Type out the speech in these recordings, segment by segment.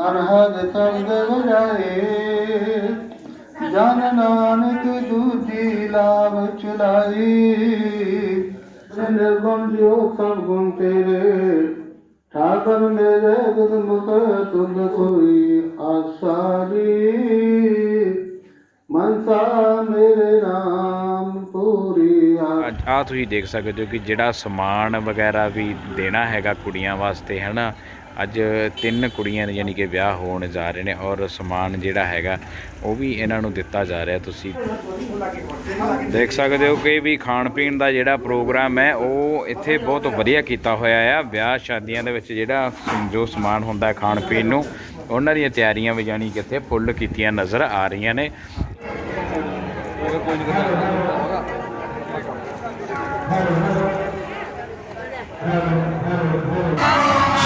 ਅਨਹਦ ਸ਼ਬਦ ਵਜਾਏ, ਜਨ ਨਾਨਕ ਦੂਜੀ ਲਾਭ ਚੁਲਾਈ ਨਿਰਗੁਣ ਜੋ ਸਭ ਗੁਣ ਤੇਰੇ, ਠਾਕਰ ਮੇਰੇ ਗੁਰਮੁਖ ਤੁਧ ਕੋਈ ਆਸਾਰੀ ਮਨਸਾ ਮੇਰੇ ਨਾਮ ਪੂਰੀ ਆ ਤੁਸੀਂ ਦੇਖ ਸਕਦੇ ਹੋ ਕਿ ਜਿਹੜਾ ਸਮਾਨ ਵਗੈਰਾ ਵੀ ਦੇਣਾ ਹੈਗਾ ਕੁੜੀਆਂ ਵਾਸਤੇ, ਹਨਾ ਅੱਜ ਤਿੰਨ ਕੁੜੀਆਂ ਦੇ ਯਾਨੀ ਕਿ ਵਿਆਹ ਹੋਣ ਜਾ ਰਹੇ ਨੇ ਔਰ ਸਮਾਨ ਜਿਹੜਾ ਹੈਗਾ ਉਹ ਵੀ ਇਹਨਾਂ ਨੂੰ ਦਿੱਤਾ ਜਾ ਰਿਹਾ ਤੁਸੀਂ ਦੇਖ ਸਕਦੇ ਹੋ ਕਿ ਵੀ ਖਾਣ ਪੀਣ ਦਾ ਜਿਹੜਾ ਪ੍ਰੋਗਰਾਮ ਹੈ, ਉਹ ਇੱਥੇ ਬਹੁਤ ਵਧੀਆ ਕੀਤਾ ਹੋਇਆ ਆ। ਵਿਆਹ ਸ਼ਾਦੀਆਂ ਦੇ ਵਿੱਚ ਜਿਹੜਾ ਜੋ ਸਮਾਨ ਹੁੰਦਾ ਖਾਣ ਪੀਣ ਨੂੰ, ਉਹਨਾਂ ਦੀਆਂ ਤਿਆਰੀਆਂ ਵੀ ਯਾਨੀ ਕਿ ਇੱਥੇ ਫੁੱਲ ਕੀਤੀਆਂ ਨਜ਼ਰ ਆ ਰਹੀਆਂ ਨੇ।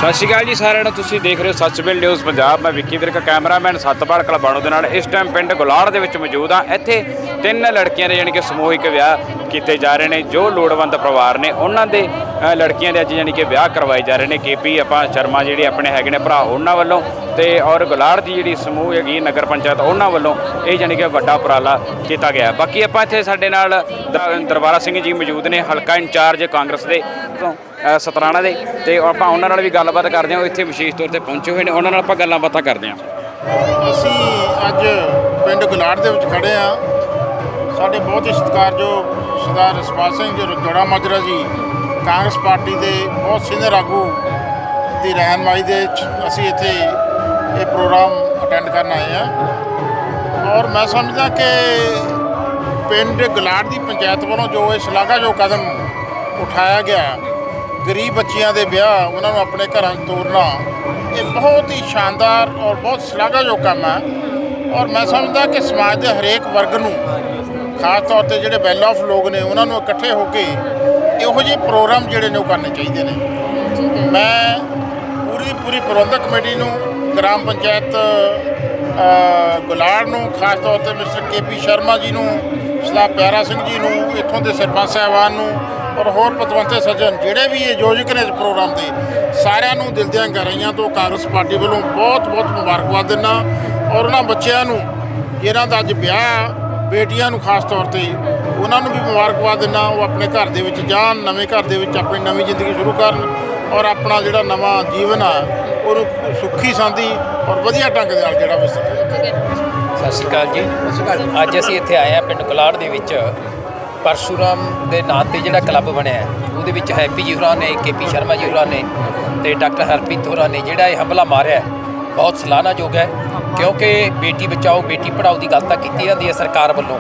ਸਤਿ ਸ਼੍ਰੀ ਅਕਾਲ ਜੀ ਸਾਰਿਆਂ ਨੂੰ। ਤੁਸੀਂ ਦੇਖ ਰਹੇ ਹੋ ਸੱਚਬਿਲ ਨਿਊਜ਼ ਪੰਜਾਬ। ਮੈਂ ਵਿੱਕੀ ਵਿਰਕ, ਕੈਮਰਾਮੈਨ ਸਤਪਾਲ ਕਲਬਾਣੋ ਦੇ ਨਾਲ। ਇਸ ਟਾਈਮ ਪਿੰਡ ਗੁਲਾੜ ਦੇ ਵਿੱਚ ਮੌਜੂਦ ਹਾਂ। ਇੱਥੇ ਤਿੰਨ ਲੜਕੀਆਂ ਦੇ ਯਾਨੀ ਕਿ ਸਮੂਹਿਕ ਵਿਆਹ ਕੀਤੇ ਜਾ ਰਹੇ ਨੇ। ਜੋ ਲੋੜਵੰਦ ਪਰਿਵਾਰ ਨੇ, ਉਹਨਾਂ ਦੇ ਲੜਕੀਆਂ ਦੇ ਅੱਜ ਯਾਨੀ ਕਿ ਵਿਆਹ ਕਰਵਾਏ ਜਾ ਰਹੇ ਨੇ। ਕੇਪੀ ਆਪਾਂ ਸ਼ਰਮਾ ਜਿਹੜੇ ਆਪਣੇ ਹੈਗੇ ਨੇ ਭਰਾ, ਉਹਨਾਂ ਵੱਲੋਂ ਤੇ ਔਰ ਗੁਲਾੜ ਦੀ ਜਿਹੜੀ ਸਮੂਹ ਹੈਗੀ ਨਗਰ ਪੰਚਾਇਤ, ਉਹਨਾਂ ਵੱਲੋਂ ਇਹ ਯਾਨੀ ਕਿ ਵੱਡਾ ਉਪਰਾਲਾ ਕੀਤਾ ਗਿਆ। ਬਾਕੀ ਆਪਾਂ ਇੱਥੇ ਸਾਡੇ ਨਾਲ ਦਰਬਾਰਾ ਸਿੰਘ ਜੀ ਮੌਜੂਦ ਨੇ, ਹਲਕਾ ਇੰਚਾਰਜ ਕਾਂਗਰਸ ਦੇ। ਤੋਂ ਸਤਰਾਣਾ ਦੇ। ਤੇ ਆਪਾਂ ਉਹਨਾਂ ਨਾਲ ਵੀ ਗੱਲਬਾਤ ਕਰਦੇ ਹਾਂ, ਉਹ ਇੱਥੇ ਵਿਸ਼ੇਸ਼ ਤੌਰ ਤੇ ਪਹੁੰਚੇ ਹੋਏ ਨੇ। ਉਹਨਾਂ ਨਾਲ ਆਪਾਂ ਗੱਲਾਂ ਬਾਤਾਂ ਕਰਦੇ ਹਾਂ। ਅਸੀਂ ਅੱਜ ਪਿੰਡ ਗੁਲਾੜ ਦੇ ਵਿੱਚ ਖੜੇ ਆ ਸਾਡੇ ਬਹੁਤ ਹੀ ਸਤਿਕਾਰਯੋਗ ਸਰਦਾਰ ਰਸਪਾਲ ਸਿੰਘ ਜੀ ਜੋੜਾ ਮਾਜਰਾ ਜੀ, ਕਾਂਗਰਸ ਪਾਰਟੀ ਦੇ ਬਹੁਤ ਸੀਨੀਅਰ ਆਗੂ ਦੀ ਰਹਿਨਮਾਈ ਦੇ ਅਸੀਂ ਇੱਥੇ ਇਹ ਪ੍ਰੋਗਰਾਮ ਅਟੈਂਡ ਕਰਨ ਆਏ ਆ ਔਰ ਮੈਂ ਸਮਝਦਾ ਕਿ ਪਿੰਡ ਗਲਾੜ ਦੀ ਪੰਚਾਇਤ ਵੱਲੋਂ ਜੋ ਇਹ ਸ਼ਲਾਘਾਯੋਗ ਕਦਮ ਉਠਾਇਆ ਗਿਆ ਗਰੀਬ ਬੱਚਿਆਂ ਦੇ ਵਿਆਹ, ਉਹਨਾਂ ਨੂੰ ਆਪਣੇ ਘਰਾਂ 'ਚ ਤੋਰਨਾ ਇਹ ਬਹੁਤ ਹੀ ਸ਼ਾਨਦਾਰ ਔਰ ਬਹੁਤ ਸ਼ਲਾਘਾਯੋਗ ਕੰਮ ਹੈ ਔਰ ਮੈਂ ਸਮਝਦਾ ਕਿ ਸਮਾਜ ਦੇ ਹਰੇਕ ਵਰਗ ਨੂੰ, ਖਾਸ ਤੌਰ ਤੇ ਜਿਹੜੇ ਵੈਲ ਆਫ ਲੋਕ ਨੇ, ਉਹਨਾਂ ਨੂੰ ਇਕੱਠੇ ਹੋ ਕੇ ਇਹੋ ਜਿਹੇ ਪ੍ਰੋਗਰਾਮ ਜਿਹੜੇ ਨੇ ਉਹ ਕਰਨੇ ਚਾਹੀਦੇ ਨੇ। ਮੈਂ ਪੂਰੀ ਪੂਰੀ ਪ੍ਰਬੰਧਕ ਕਮੇਟੀ ਨੂੰ, ਗ੍ਰਾਮ ਪੰਚਾਇਤ ਗੁਲਾੜ ਨੂੰ, ਖਾਸ ਤੌਰ ਤੇ ਮਿਸਟਰ ਕੇਪੀ ਸ਼ਰਮਾ ਜੀ ਨੂੰ ਸਰਦਾਰ ਪਿਆਰਾ ਸਿੰਘ ਜੀ ਨੂੰ, ਇੱਥੋਂ ਦੇ ਸਰਪੰਚ ਸਾਹਿਬਾਨ ਨੂੰ ਔਰ ਹੋਰ ਪਤਵੰਤੇ ਸੱਜਣ ਜਿਹੜੇ ਵੀ ਇਹ ਯੋਜਕ ਨੇ ਇਸ ਪ੍ਰੋਗਰਾਮ ਦੇ ਸਾਰਿਆਂ ਨੂੰ ਦਿਲ ਦੀਆਂ ਗਹਿਰਾਈਆਂ ਤੋਂ ਕਾਂਗਰਸ ਪਾਰਟੀ ਵੱਲੋਂ ਬਹੁਤ ਬਹੁਤ ਮੁਬਾਰਕਬਾਦ ਦਿੰਦਾ ਔਰ ਉਹਨਾਂ ਬੱਚਿਆਂ ਨੂੰ ਜਿਹਨਾਂ ਦਾ ਅੱਜ ਵਿਆਹ ਬੇਟੀਆਂ ਨੂੰ ਖਾਸ ਤੌਰ ਤੇ, ਉਹਨਾਂ ਨੂੰ ਵੀ ਮੁਬਾਰਕਬਾਦ ਦਿੰਦਾ ਉਹ ਆਪਣੇ ਘਰ ਦੇ ਵਿੱਚ ਜਾਣ, ਨਵੇਂ ਘਰ ਦੇ ਵਿੱਚ ਆਪਣੀ ਨਵੀਂ ਜ਼ਿੰਦਗੀ ਸ਼ੁਰੂ ਕਰਨ ਔਰ ਆਪਣਾ ਜਿਹੜਾ ਨਵਾਂ ਜੀਵਨ ਆ, ਉਹਨੂੰ ਸੁੱਖੀ ਸਾਂਦੀ ਔਰ ਵਧੀਆ ਢੰਗ ਦੇ ਨਾਲ ਜਿਹੜਾ ਵਿਸਰ ਸਤਿ ਸ਼੍ਰੀ ਅਕਾਲ ਜੀ। ਅੱਜ ਅਸੀਂ ਇੱਥੇ ਆਏ ਆ ਪਿੰਡ ਕਲਾੜ ਦੇ ਵਿੱਚ। ਪਰਸ਼ੂਰਾਮ ਦੇ ਨਾਂ ਤੇ ਜਿਹੜਾ ਕਲੱਬ ਬਣਿਆ ਹੈ, ਉਹਦੇ ਵਿੱਚ ਹੈਪੀ ਜੀ ਹੋਰਾਂ ਨੇ ਕੇਪੀ ਸ਼ਰਮਾ ਜੀ ਹੋਰਾਂ ਨੇ ਤੇ ਡਾਕਟਰ ਹਰਪ੍ਰੀਤ ਹੋਰਾਂ ਨੇ ਜਿਹੜਾ ਇਹ ਹਮਲਾ ਮਾਰਿਆ ਬਹੁਤ ਸਲਾਹਨਾਯੋਗ ਹੈ ਕਿਉਂਕਿ ਬੇਟੀ ਬਚਾਓ ਬੇਟੀ ਪੜਾਓ ਦੀ ਗੱਲ ਤਾਂ ਕੀਤੀ ਜਾਂਦੀ ਹੈ ਸਰਕਾਰ ਵੱਲੋਂ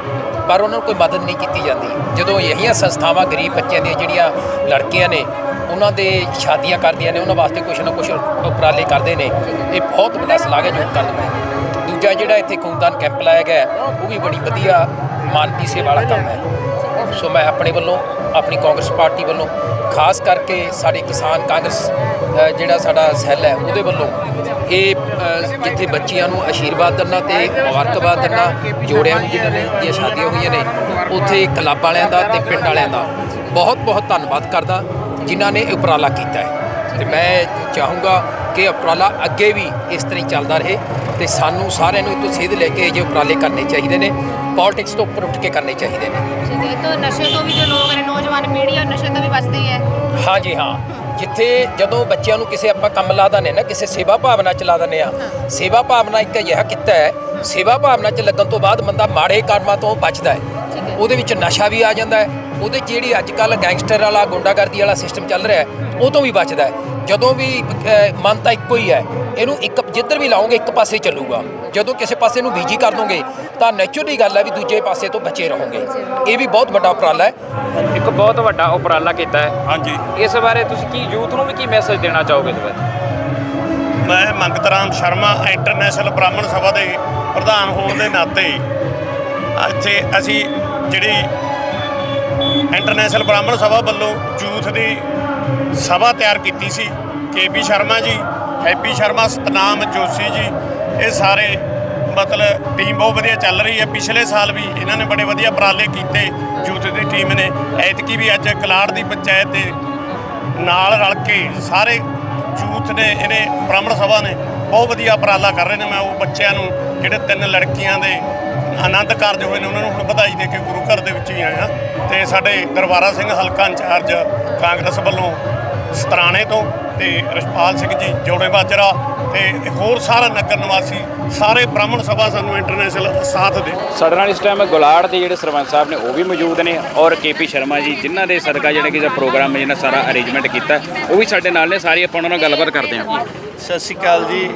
ਪਰ ਉਹਨਾਂ ਨੂੰ ਕੋਈ ਮਦਦ ਨਹੀਂ ਕੀਤੀ ਜਾਂਦੀ। ਜਦੋਂ ਇਹੀਆਂ ਸੰਸਥਾਵਾਂ ਗਰੀਬ ਬੱਚਿਆਂ ਦੀਆਂ ਜਿਹੜੀਆਂ ਲੜਕੀਆਂ ਨੇ ਉਹਨਾਂ ਦੇ ਸ਼ਾਦੀਆਂ ਕਰਦੀਆਂ ਨੇ ਉਹਨਾਂ ਵਾਸਤੇ ਕੁਝ ਨਾ ਕੁਝ ਉਪਰਾਲੇ ਕਰਦੇ ਨੇ ਇਹ ਬਹੁਤ ਵੱਡਾ ਸਲਾਹਯੋਗ ਕਦਮ ਹੈ। ਦੂਜਾ ਜਿਹੜਾ ਇੱਥੇ ਖੂਨਦਾਨ ਕੈਂਪ ਲਾਇਆ ਗਿਆ ਉਹ ਵੀ ਬੜੀ ਵਧੀਆ ਮਾਨਵੀ ਸੇਵਾ ਵਾਲਾ ਕੰਮ ਹੈ। ਸੋ ਮੈਂ ਆਪਣੇ ਵੱਲੋਂ, ਆਪਣੀ ਕਾਂਗਰਸ ਪਾਰਟੀ ਵੱਲੋਂ, ਖਾਸ ਕਰਕੇ ਸਾਡੇ ਕਿਸਾਨ ਕਾਂਗਰਸ ਜਿਹੜਾ ਸਾਡਾ ਸੈੱਲ ਹੈ, ਉਹਦੇ ਵੱਲੋਂ ਇਹ ਜਿੱਥੇ ਬੱਚੀਆਂ ਨੂੰ ਆਸ਼ੀਰਵਾਦ ਦਿੰਨਾ ਤੇ ਮੁਬਾਰਕਬਾਦ ਦਿੰਨਾ ਜੋੜਿਆਂ ਨੂੰ ਜਿਨ੍ਹਾਂ ਨੇ ਦੀਆਂ ਸ਼ਾਦੀਆਂ ਹੋਈਆਂ ਨੇ, ਉੱਥੇ ਕਲੱਬ ਵਾਲਿਆਂ ਦਾ ਤੇ ਪਿੰਡ ਵਾਲਿਆਂ ਦਾ ਬਹੁਤ ਬਹੁਤ ਧੰਨਵਾਦ ਕਰਦਾ, ਜਿਨ੍ਹਾਂ ਨੇ ਇਹ ਉਪਰਾਲਾ ਕੀਤਾ ਹੈ। ਤੇ ਮੈਂ ਚਾਹੂੰਗਾ ਕਿ ਉਪਰਾਲਾ ਅੱਗੇ ਵੀ ਇਸ ਤਰ੍ਹਾਂ ਹੀ ਚੱਲਦਾ ਰਹੇ ਤੇ ਸਾਨੂੰ ਸਾਰਿਆਂ ਨੂੰ ਇਹ ਤੋਂ ਸੇਧ ਲੈ ਕੇ ਜਿਹੇ ਉਪਰਾਲੇ ਕਰਨੇ ਚਾਹੀਦੇ ਨੇ ਪੋਲਿਟਿਕਸ ਤੋਂ ਉੱਪਰ ਉੱਠ ਕੇ ਕਰਨੇ ਚਾਹੀਦੇ ਨੇ। ਠੀਕ ਹੈ ਤਾਂ ਨਸ਼ੇ ਤੋਂ ਵੀ ਜੋ ਲੋਕ ਨੇ ਨੌਜਵਾਨ ਪੀੜ੍ਹੀ ਆ ਨਸ਼ੇ ਤੋਂ ਵੀ ਬਚਦੀ ਹੈ। ਹਾਂਜੀ ਹਾਂ। ਜਿੱਥੇ ਜਦੋਂ ਬੱਚਿਆਂ ਨੂੰ ਕਿਸੇ ਆਪਾਂ ਕੰਮ ਲਾ ਦਿੰਦੇ ਨਾ ਕਿਸੇ ਸੇਵਾ ਭਾਵਨਾ ਚ ਲਾ ਦਿੰਦੇ ਆ ਸੇਵਾ ਭਾਵਨਾ ਇੱਕ ਅਜਿਹਾ ਕਿੱਤਾ ਹੈ ਸੇਵਾ ਭਾਵਨਾ ਚ ਲੱਗਣ ਤੋਂ ਬਾਅਦ ਬੰਦਾ ਮਾੜੇ ਕਰਮਾਂ ਤੋਂ ਬਚਦਾ ਹੈ। ਉਹਦੇ ਵਿੱਚ ਨਸ਼ਾ ਵੀ ਆ ਜਾਂਦਾ ਹੈ ਉਹਦੇ 'ਚ ਜਿਹੜੀ ਅੱਜ ਕੱਲ ਗੈਂਗਸਟਰ ਵਾਲਾ ਗੁੰਡਾਗਰਦੀ ਵਾਲਾ ਸਿਸਟਮ ਚੱਲ ਰਿਹਾ ਹੈ ਉਹ ਤੋਂ ਵੀ ਬਚਦਾ ਹੈ। ਜਦੋਂ ਵੀ ਮਨ ਤਾਂ ਇੱਕੋ ਹੀ ਹੈ। ਇਹਨੂੰ ਇੱਕ ਜਿੱਧਰ ਵੀ ਲਾਓਗੇ ਇੱਕ ਪਾਸੇ ਚੱਲੂਗਾ। ਜਦੋਂ ਕਿਸੇ ਪਾਸੇ ਨੂੰ ਬੀਜੀ ਕਰ ਦੋਗੇ ਤਾਂ ਨੈਚੁਰਲੀ ਗੱਲ ਹੈ ਵੀ ਦੂਜੇ ਪਾਸੇ ਤੋਂ ਬਚੇ ਰਹੋਗੇ। ਇਹ ਵੀ ਬਹੁਤ ਵੱਡਾ ਉਪਰਾਲਾ ਹੈ। ਇੱਕ ਬਹੁਤ ਵੱਡਾ ਉਪਰਾਲਾ ਕੀਤਾ ਹੈ। ਹਾਂਜੀ। ਇਸ ਬਾਰੇ ਤੁਸੀਂ ਕੀ ਯੂਥ ਨੂੰ ਵੀ ਕੀ ਮੈਸੇਜ ਦੇਣਾ ਚਾਹੋਗੇ ਇਸ ਬਾਰੇ? ਮੈਂ ਮੰਗਤ ਰਾਮ ਸ਼ਰਮਾ ਇੰਟਰਨੈਸ਼ਨਲ ਬ੍ਰਾਹਮਣ ਸਭਾ ਦੇ ਪ੍ਰਧਾਨ ਹੋਣ ਦੇ ਨਾਤੇ ਇੱਥੇ ਅਸੀਂ ਜਿਹੜੀ ਇੰਟਰਨੈਸ਼ਨਲ ਬ੍ਰਾਹਮਣ ਸਭਾ ਵੱਲੋਂ ਯੂਥ ਦੀ ਸਭਾ ਤਿਆਰ ਕੀਤੀ ਸੀ। ਕੇਪੀ ਸ਼ਰਮਾ ਜੀ ਹੈਪੀ ਸ਼ਰਮਾ, ਸਤਨਾਮ ਜੋਸ਼ੀ ਜੀ, ਇਹ ਸਾਰੇ ਮਤਲਬ ਟੀਮ ਬਹੁਤ ਵਧੀਆ ਚੱਲ ਰਹੀ ਹੈ। ਪਿਛਲੇ ਸਾਲ ਵੀ ਇਹਨਾਂ ਨੇ ਬੜੇ ਵਧੀਆ ਉਪਰਾਲੇ ਕੀਤੇ ਯੂਥ ਦੀ ਟੀਮ ਨੇ। ਐਤਕੀ ਵੀ ਅੱਜ ਕਲਾੜ ਦੀ ਪੰਚਾਇਤ ਦੇ ਨਾਲ ਰਲ ਕੇ ਸਾਰੇ ਯੂਥ ਨੇ, ਇਹਨੇ ਬ੍ਰਾਹਮਣ ਸਭਾ ਨੇ ਬਹੁਤ ਵਧੀਆ ਉਪਰਾਲਾ ਕਰ ਰਹੇ ਨੇ। ਮੈਂ ਉਹ ਬੱਚਿਆਂ ਨੂੰ, ਜਿਹੜੇ ਤਿੰਨ ਲੜਕੀਆਂ ਦੇ ਆਨੰਦ ਕਾਰਜ ਹੋਏ ਨੇ ਉਹਨਾਂ ਨੂੰ ਹੁਣ ਵਧਾਈ ਦੇ ਕੇ ਗੁਰੂ ਘਰ ਦੇ ਵਿੱਚ ਹੀ ਆਇਆ ਤੇ ਸਾਡੇ ਦਰਬਾਰਾ ਸਿੰਘ ਹਲਕਾ ਇੰਚਾਰਜ ਕਾਂਗਰਸ ਵੱਲੋਂ ਸਤਰਾਣੇ ਤੋਂ ਤੇ ਰਸ਼ਪਾਲ ਸਿੰਘ ਜੀ ਜੋੜੇ ਬਾਜਰਾ ਤੇ ਹੋਰ ਸਾਰਾ ਨਗਰ ਨਿਵਾਸੀ ਸਾਰੇ ਬ੍ਰਾਹਮਣ ਸਭਾ ਸਾਨੂੰ ਇੰਟਰਨੈਸ਼ਨਲ ਸਾਥ ਦੇ। ਸਾਡੇ ਨਾਲ ਇਸ ਟਾਈਮ ਗੁਲਾੜ ਦੇ ਜਿਹੜੇ ਸਰਪੰਚ ਸਾਹਿਬ ਨੇ ਉਹ ਵੀ ਮੌਜੂਦ ਨੇ ਔਰ ਕੇਪੀ ਸ਼ਰਮਾ ਜੀ ਜਿਨ੍ਹਾਂ ਦੇ ਸਦਕਾ ਜਿਹੜਾ ਕਿ ਪ੍ਰੋਗਰਾਮ ਜਿਹਨਾਂ ਸਾਰਾ ਅਰੇਂਜਮੈਂਟ ਕੀਤਾ ਉਹ ਵੀ ਸਾਡੇ ਨਾਲ ਨੇ ਸਾਰੀ ਆਪਾਂ ਉਹਨਾਂ ਨਾਲ ਗੱਲਬਾਤ ਕਰਦੇ ਹਾਂ। ਸਤਿ ਸ਼੍ਰੀ ਅਕਾਲ ਜੀ।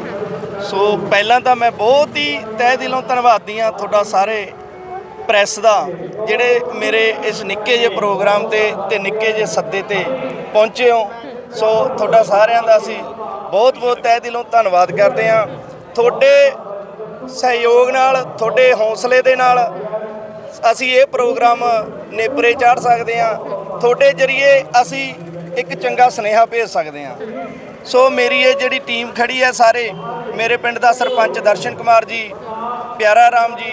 ਸੋ ਪਹਿਲਾਂ ਤਾਂ ਮੈਂ ਬਹੁਤ ਹੀ ਤਹਿ ਦਿਲੋਂ ਧੰਨਵਾਦੀ ਹਾਂ ਤੁਹਾਡਾ ਸਾਰੇ ਪ੍ਰੈਸ ਦਾ, ਜਿਹੜੇ ਮੇਰੇ ਇਸ ਨਿੱਕੇ ਜਿਹੇ ਪ੍ਰੋਗਰਾਮ ਤੇ ਤੇ ਨਿੱਕੇ ਜਿਹੇ ਸੱਦੇ ਤੇ ਪਹੁੰਚੇ ਹੋ। ਸੋ ਤੁਹਾਡਾ ਸਾਰਿਆਂ ਦਾ ਅਸੀਂ ਬਹੁਤ ਬਹੁਤ ਤਹਿ ਦਿਲੋਂ ਧੰਨਵਾਦ ਕਰਦੇ ਹਾਂ। ਤੁਹਾਡੇ ਸਹਿਯੋਗ ਨਾਲ, ਤੁਹਾਡੇ ਹੌਸਲੇ ਦੇ ਨਾਲ ਅਸੀਂ ਇਹ ਪ੍ਰੋਗਰਾਮ ਨੇਪਰੇ ਚਾੜ ਸਕਦੇ ਹਾਂ। ਤੁਹਾਡੇ ਜਰੀਏ ਅਸੀਂ ਇੱਕ ਚੰਗਾ ਸੁਨੇਹਾ ਭੇਜ ਸਕਦੇ ਹਾਂ। ਸੋ ਮੇਰੀ ਇਹ ਜਿਹੜੀ ਟੀਮ ਖੜੀ ਹੈ ਸਾਰੇ, ਮੇਰੇ ਪਿੰਡ ਦਾ ਸਰਪੰਚ ਦਰਸ਼ਨ ਕੁਮਾਰ ਜੀ, ਪਿਆਰਾ ਰਾਮ ਜੀ,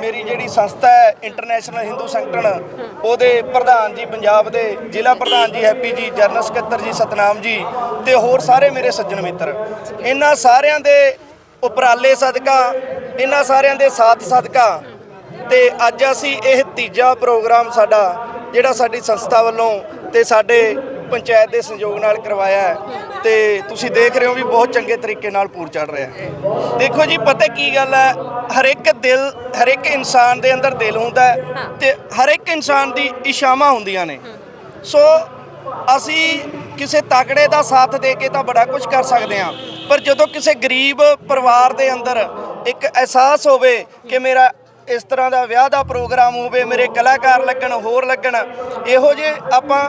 ਮੇਰੀ ਜਿਹੜੀ ਸੰਸਥਾ ਹੈ ਇੰਟਰਨੈਸ਼ਨਲ ਹਿੰਦੂ ਸੰਗਠਨ ਉਹਦੇ ਪ੍ਰਧਾਨ ਜੀ ਪੰਜਾਬ ਦੇ, ਜ਼ਿਲ੍ਹਾ ਪ੍ਰਧਾਨ ਜੀ ਹੈਪੀ ਜੀ, ਜਨਰਲ ਸਕੱਤਰ ਜੀ ਸਤਨਾਮ ਜੀ ਤੇ ਹੋਰ ਸਾਰੇ ਮੇਰੇ ਸੱਜਣ ਮਿੱਤਰ। ਇਹਨਾਂ ਸਾਰਿਆਂ ਦੇ ਉਪਰਾਲੇ ਸਦਕਾ, ਇਹਨਾਂ ਸਾਰਿਆਂ ਦੇ ਸਾਥ ਸਦਕਾ ਤੇ ਅੱਜ ਅਸੀਂ ਇਹ ਤੀਜਾ ਪ੍ਰੋਗਰਾਮ ਸਾਡਾ, ਜਿਹੜਾ ਸਾਡੀ ਸੰਸਥਾ ਵੱਲੋਂ ਤੇ ਸਾਡੇ ਪੰਚਾਇਤ ਦੇ ਸਹਿਯੋਗ ਨਾਲ ਕਰਵਾਇਆ ਹੈ ਤੇ ਤੁਸੀਂ ਦੇਖ ਰਹੇ ਹੋ ਵੀ ਬਹੁਤ ਚੰਗੇ ਤਰੀਕੇ ਨਾਲ ਪੂਰ ਚੜ ਰਿਹਾ ਹੈ। ਦੇਖੋ ਜੀ ਪਤਾ ਕੀ ਗੱਲ ਹੈ? ਹਰ ਇੱਕ ਦਿਲ ਹਰ ਇੱਕ ਇਨਸਾਨ ਦੇ ਅੰਦਰ ਦਿਲ ਹੁੰਦਾ ਹੈ ਤੇ ਹਰ ਇੱਕ ਇਨਸਾਨ ਦੀ ਇਸ਼ਾਵਾਂ ਹੁੰਦੀਆਂ ਨੇ। ਸੋ ਅਸੀਂ ਕਿਸੇ ਤਕੜੇ ਦਾ ਸਾਥ ਦੇ ਕੇ ਤਾਂ ਬੜਾ ਕੁਝ ਕਰ ਸਕਦੇ ਹਾਂ ਪਰ ਜਦੋਂ ਕਿਸੇ ਗਰੀਬ ਪਰਿਵਾਰ ਦੇ ਅੰਦਰ ਇੱਕ ਅਹਿਸਾਸ ਹੋਵੇ ਕਿ ਮੇਰਾ ਇਸ ਤਰ੍ਹਾਂ ਦਾ ਵਿਆਹ ਦਾ ਪ੍ਰੋਗਰਾਮ ਹੋਵੇ ਮੇਰੇ ਕਲਾਕਾਰ ਲੱਗਣ ਹੋਰ ਲੱਗਣ ਇਹੋ ਜੇ ਆਪਾਂ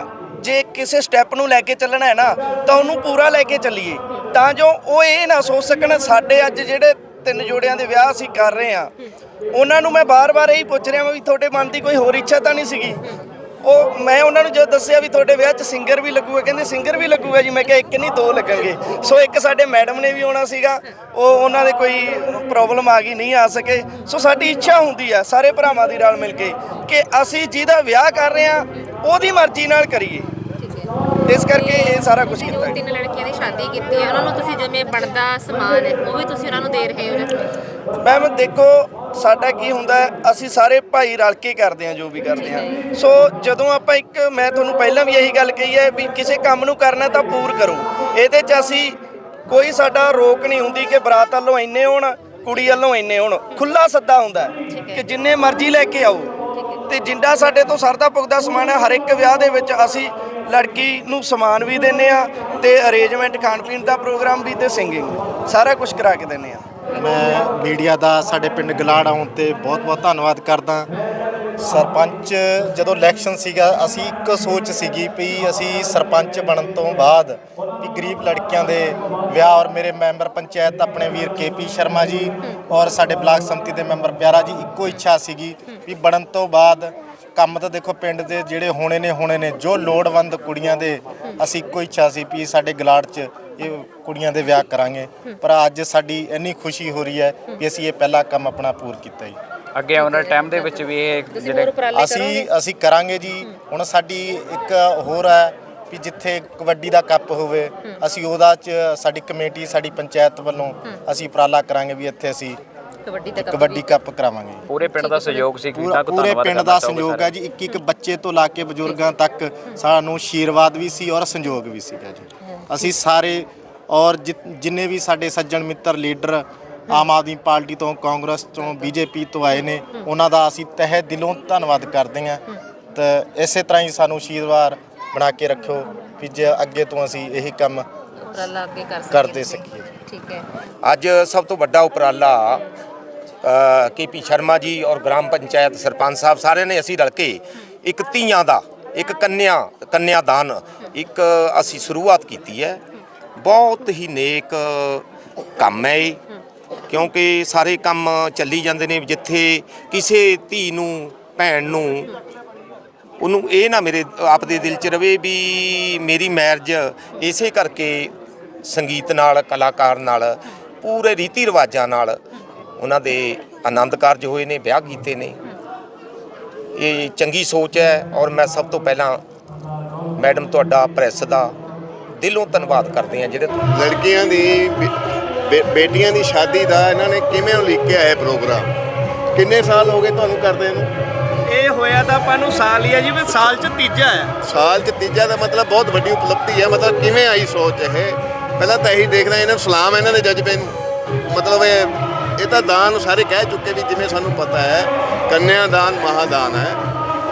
ਜੇ ਕਿਸੇ ਸਟੈਪ ਨੂੰ ਲੈ ਕੇ ਚੱਲਣਾ ਹੈ ਨਾ, ਤਾਂ ਉਹਨੂੰ ਪੂਰਾ ਲੈ ਕੇ ਚੱਲੀਏ। ਤਾਂ ਜੋ ਉਹ ਇਹ ਨਾ ਸੋਚ ਸਕਣ, ਸਾਡੇ ਅੱਜ ਜਿਹੜੇ ਤਿੰਨ ਜੋੜਿਆਂ ਦੇ ਵਿਆਹ ਅਸੀਂ ਕਰ ਰਹੇ ਹਾਂ, ਉਹਨਾਂ ਨੂੰ ਮੈਂ ਬਾਰ-ਬਾਰ ਇਹੀ ਪੁੱਛ ਰਿਹਾ ਵੀ ਤੁਹਾਡੇ ਮਨ ਦੀ ਕੋਈ ਹੋਰ ਇੱਛਾ ਤਾਂ ਨਹੀਂ ਸੀਗੀ? ਉਹ ਮੈਂ ਉਹਨਾਂ ਨੂੰ ਜਦੋਂ ਦੱਸਿਆ ਵੀ ਤੁਹਾਡੇ ਵਿਆਹ 'ਚ ਸਿੰਗਰ ਵੀ ਲੱਗੂਗਾ, ਕਹਿੰਦੇ ਸਿੰਗਰ ਵੀ ਲੱਗੂਗਾ ਜੀ, ਮੈਂ ਕਿਹਾ ਇੱਕ ਨਹੀਂ, ਦੋ ਲੱਗਣਗੇ। ਸੋ ਇੱਕ ਸਾਡੇ ਮੈਡਮ ਨੇ ਵੀ ਆਉਣਾ ਸੀਗਾ, ਉਹ ਉਹਨਾਂ ਦੇ ਕੋਈ ਪ੍ਰੋਬਲਮ ਆ ਗਈ, ਨਹੀਂ ਆ ਸਕੇ। ਸੋ ਸਾਡੀ ਇੱਛਾ ਹੁੰਦੀ ਆ, ਸਾਰੇ ਭਰਾਵਾਂ ਦੀ ਰਲ ਮਿਲ ਕੇ, ਕਿ ਅਸੀਂ ਜਿਹਦਾ ਵਿਆਹ ਕਰ ਰਹੇ ਆ ਉਹਦੀ ਮਰਜ਼ੀ ਨਾਲ ਕਰੀਏ। ਇਸ ਕਰਕੇ ਇਹ ਸਾਰਾ ਕੁਝ ਕੀਤਾ ਤਿੰਨ ਲੜਕੀਆਂ ਦੀ ਸ਼ਾਦੀ ਕੀਤੀ ਹੈ। ਉਹਨਾਂ ਨੂੰ ਤੁਸੀਂ ਜਿਵੇਂ ਬਣਦਾ ਸਮਾਨ ਹੈ ਉਹ ਵੀ ਤੁਸੀਂ ਉਹਨਾਂ ਨੂੰ ਦੇ ਰਹੇ ਹੋ ਜਾਂ ਮੈਮ ਦੇਖੋ ਸਾਡਾ ਕੀ ਹੁੰਦਾ ਹੈ, ਅਸੀਂ ਸਾਰੇ ਭਾਈ ਰਲ ਕੇ ਕਰਦੇ ਹਾਂ ਜੋ ਵੀ ਕਰਦੇ ਹਾਂ। ਸੋ ਜਦੋਂ ਆਪਾਂ ਇੱਕ ਮੈਂ ਤੁਹਾਨੂੰ ਪਹਿਲਾਂ ਵੀ ਇਹੀ ਗੱਲ ਕਹੀ ਹੈ ਵੀ ਕਿਸੇ ਕੰਮ ਨੂੰ ਕਰਨਾ ਤਾਂ ਪੂਰ ਕਰੋ। ਇਹਦੇ 'ਚ ਅਸੀਂ ਕੋਈ ਸਾਡਾ ਰੋਕ ਨਹੀਂ ਹੁੰਦੀ ਕਿ ਬਰਾਤ ਵੱਲੋਂ ਇੰਨੇ ਹੋਣ ਕੁੜੀ ਵੱਲੋਂ ਇੰਨੇ ਹੋਣ। ਖੁੱਲਾ ਸੱਦਾ ਹੁੰਦਾ ਹੈ ਕਿ ਜਿੰਨੇ ਮਰਜ਼ੀ ਲੈ ਕੇ ਆਓ। ਤੇ ਜਿੰਦਾ ਸਾਡੇ ਤੋਂ ਸਰਦਾ ਪੁਗਦਾ ਸਮਾਨ ਹੈ ਹਰ ਇੱਕ ਵਿਆਹ ਦੇ ਵਿੱਚ ਅਸੀਂ ਲੜਕੀ ਨੂੰ ਸਮਾਨ ਵੀ ਦਿੰਨੇ ਆ ਤੇ ਅਰੇਂਜਮੈਂਟ ਖਾਣ ਪੀਣ ਦਾ ਪ੍ਰੋਗਰਾਮ ਵੀ ਤੇ ਸਿੰਗਿੰਗ ਸਾਰਾ ਕੁਝ ਕਰਾ ਕੇ ਦਿੰਨੇ ਆ। ਮੈਂ ਮੀਡੀਆ ਦਾ ਸਾਡੇ ਪਿੰਡ ਗਲਾੜ ਆਉਣ ਤੇ ਬਹੁਤ-ਬਹੁਤ ਧੰਨਵਾਦ ਕਰਦਾ। ਸਰਪੰਚ ਜਦੋਂ ਇਲੈਕਸ਼ਨ ਸੀਗਾ, ਅਸੀਂ ਇੱਕ ਸੋਚ ਸੀਗੀ ਵੀ ਅਸੀਂ ਸਰਪੰਚ ਬਣਨ ਤੋਂ ਬਾਅਦ ਵੀ ਗਰੀਬ ਲੜਕੀਆਂ ਦੇ ਵਿਆਹ ਔਰ ਮੇਰੇ ਮੈਂਬਰ ਪੰਚਾਇਤ ਆਪਣੇ ਵੀਰ ਕੇਪੀ ਸ਼ਰਮਾ ਜੀ ਔਰ ਸਾਡੇ ਬਲਾਕ ਸੰਮਤੀ ਦੇ ਮੈਂਬਰ ਪਿਆਰਾ ਜੀ, ਇੱਕੋ ਇੱਛਾ ਸੀਗੀ ਵੀ ਬਣਨ ਤੋਂ ਬਾਅਦ ਕੰਮ ਤਾਂ ਦੇਖੋ ਪਿੰਡ ਦੇ ਜਿਹੜੇ ਹੋਣੇ ਨੇ ਹੋਣੇ ਨੇ। ਜੋ ਲੋੜਵੰਦ ਕੁੜੀਆਂ ਦੇ ਅਸੀਂ ਇੱਕੋ ਇੱਛਾ ਸੀ ਵੀ ਸਾਡੇ ਗਲਾੜ 'ਚ ਇਹ ਕੁੜੀਆਂ ਦੇ ਵਿਆਹ ਕਰਾਂਗੇ। ਪਰ ਅੱਜ ਸਾਡੀ ਇੰਨੀ ਖੁਸ਼ੀ ਹੋ ਰਹੀ ਹੈ ਕਿ ਅਸੀਂ ਇਹ ਪਹਿਲਾ ਕੰਮ ਆਪਣਾ ਪੂਰ ਕੀਤਾ ਜੀ। ਅੱਗੇ ਆਉਣ ਵਾਲੇ ਟਾਈਮ ਦੇ ਵਿੱਚ ਵੀ ਇਹ ਜਿਹੜੇ ਅਸੀਂ ਅਸੀਂ ਕਰਾਂਗੇ ਜੀ। ਹੁਣ ਸਾਡੀ ਇੱਕ ਹੋਰ ਹੈ ਵੀ ਜਿੱਥੇ ਕਬੱਡੀ ਦਾ ਕੱਪ ਹੋਵੇ ਅਸੀਂ ਉਹਦਾ ਚ ਸਾਡੀ ਕਮੇਟੀ ਸਾਡੀ ਪੰਚਾਇਤ ਵੱਲੋਂ ਅਸੀਂ ਉਪਰਾਲਾ ਕਰਾਂਗੇ ਵੀ ਇੱਥੇ ਅਸੀਂ ਕਬੱਡੀ ਦਾ ਕੱਪ ਕਬੱਡੀ ਕੱਪ ਕਰਾਵਾਂਗੇ ਪੂਰੇ ਪਿੰਡ ਦਾ ਸਹਿਯੋਗ ਸੀ ਪੂਰਾ ਪੂਰੇ ਪਿੰਡ ਦਾ ਸੰਯੋਗ ਹੈ ਜੀ। ਇੱਕ ਇੱਕ ਬੱਚੇ ਤੋਂ ਲਾ ਕੇ ਬਜ਼ੁਰਗਾਂ ਤੱਕ ਸਾਨੂੰ ਆਸ਼ੀਰਵਾਦ ਵੀ ਸੀ ਔਰ ਸੰਯੋਗ ਵੀ ਸੀਗਾ ਜੀ। ਅਸੀਂ ਸਾਰੇ ਔਰ ਜਿੰਨੇ ਵੀ ਸਾਡੇ ਸੱਜਣ ਮਿੱਤਰ ਲੀਡਰ ਆਮ ਆਦਮੀ ਪਾਰਟੀ ਤੋਂ ਕਾਂਗਰਸ ਤੋਂ ਬੀਜੇਪੀ ਤੋਂ ਆਏ ਨੇ ਉਹਨਾਂ ਦਾ ਅਸੀਂ ਤਹਿ ਦਿਲੋਂ ਧੰਨਵਾਦ ਕਰਦੇ ਹਾਂ। ਤੇ ਇਸੇ ਤਰ੍ਹਾਂ ਹੀ ਸਾਨੂੰ ਆਸ਼ੀਰਵਾਦ ਬਣਾ ਕੇ ਰੱਖਿਓ ਵੀ ਜੇ ਅੱਗੇ ਤੋਂ ਅਸੀਂ ਇਹੀ ਕੰਮ ਉਪਰਾਲਾ ਅੱਗੇ ਕਰ ਸਕੀਏ। ਕਰਦੇ। ਸਕੀਏ। ਠੀਕ ਹੈ। ਅੱਜ ਸਭ ਤੋਂ ਵੱਡਾ ਉਪਰਾਲਾ ਕੇਪੀ ਸ਼ਰਮਾ ਜੀ ਔਰ ਗ੍ਰਾਮ ਪੰਚਾਇਤ ਸਰਪੰਚ ਸਾਹਿਬ ਸਾਰਿਆਂ ਨੇ ਅਸੀਂ ਰਲ ਕੇ ਇੱਕ ਧੀਆਂ ਦਾ, ਇੱਕ ਕੰਨਿਆ ਕੰਨਿਆਦਾਨ ਇੱਕ ਅਸੀਂ ਸ਼ੁਰੂਆਤ ਕੀਤੀ ਹੈ। ਬਹੁਤ ਹੀ ਨੇਕ ਕੰਮ ਹੈ ਇਹ, ਕਿਉਂਕਿ ਸਾਰੇ ਕੰਮ ਚੱਲੀ ਜਾਂਦੇ ਨੇ ਜਿੱਥੇ ਕਿਸੇ ਧੀ ਨੂੰ, ਭੈਣ ਨੂੰ, ਉਹਨੂੰ ਇਹ ਨਾ ਮੇਰੇ, ਆਪਦੇ ਦਿਲ 'ਚ ਰਵੇ ਵੀ ਮੇਰੀ ਮੈਰਿਜ ਇਸੇ ਕਰਕੇ ਸੰਗੀਤ ਨਾਲ, ਕਲਾਕਾਰ ਨਾਲ, ਪੂਰੇ ਰੀਤੀ ਰਿਵਾਜਾਂ ਨਾਲ ਉਹਨਾਂ ਦੇ ਆਨੰਦ ਕਾਰਜ ਹੋਏ ਨੇ ਵਿਆਹ ਕੀਤੇ ਨੇ। ਇਹ ਚੰਗੀ ਸੋਚ ਹੈ ਔਰ ਮੈਂ ਸਭ ਤੋਂ ਪਹਿਲਾਂ ਮੈਡਮ ਤੁਹਾਡਾ ਪ੍ਰੈਸ ਦਾ ਦਿਲੋਂ ਧੰਨਵਾਦ ਕਰਦੇ ਹਾਂ ਜਿਹੜੇ ਲੜਕੀਆਂ ਦੀ ਬੇਟੀਆਂ ਦੀ ਸ਼ਾਦੀ ਦਾ ਇਹਨਾਂ ਨੇ ਕਿਵੇਂ ਉਲੀਕਿਆ ਹੈ ਪ੍ਰੋਗਰਾਮ? ਕਿੰਨੇ ਸਾਲ ਹੋ ਗਏ ਤੁਹਾਨੂੰ ਕਰਦੇ ਨੂੰ? ਇਹ ਹੋਇਆ ਤਾਂ ਆਪਾਂ ਨੂੰ ਸਾਲ ਹੀ ਆ ਜੀ ਵੀ ਸਾਲ 'ਚ ਤੀਜਾ ਹੈ। ਸਾਲ ਚ ਤੀਜਾ ਦਾ ਮਤਲਬ ਬਹੁਤ ਵੱਡੀ ਉਪਲਬਧੀ ਹੈ ਮਤਲਬ ਕਿਵੇਂ ਆਈ ਸੋਚ ਇਹ? ਪਹਿਲਾਂ ਤਾਂ ਇਹੀ ਦੇਖਦਾ ਇਹਨਾਂ ਨੂੰ ਸਲਾਮ ਹੈ ਇਹਨਾਂ ਦੇ ਜਜ਼ਬੇ ਨੂੰ ਮਤਲਬ ਇਹ ਇਹ ਤਾਂ ਦਾਨ ਸਾਰੇ ਕਹਿ ਚੁੱਕੇ ਵੀ ਜਿਵੇਂ ਸਾਨੂੰ ਪਤਾ ਹੈ ਕੰਨਿਆ ਦਾਨ ਮਹਾਦਾਨ ਹੈ।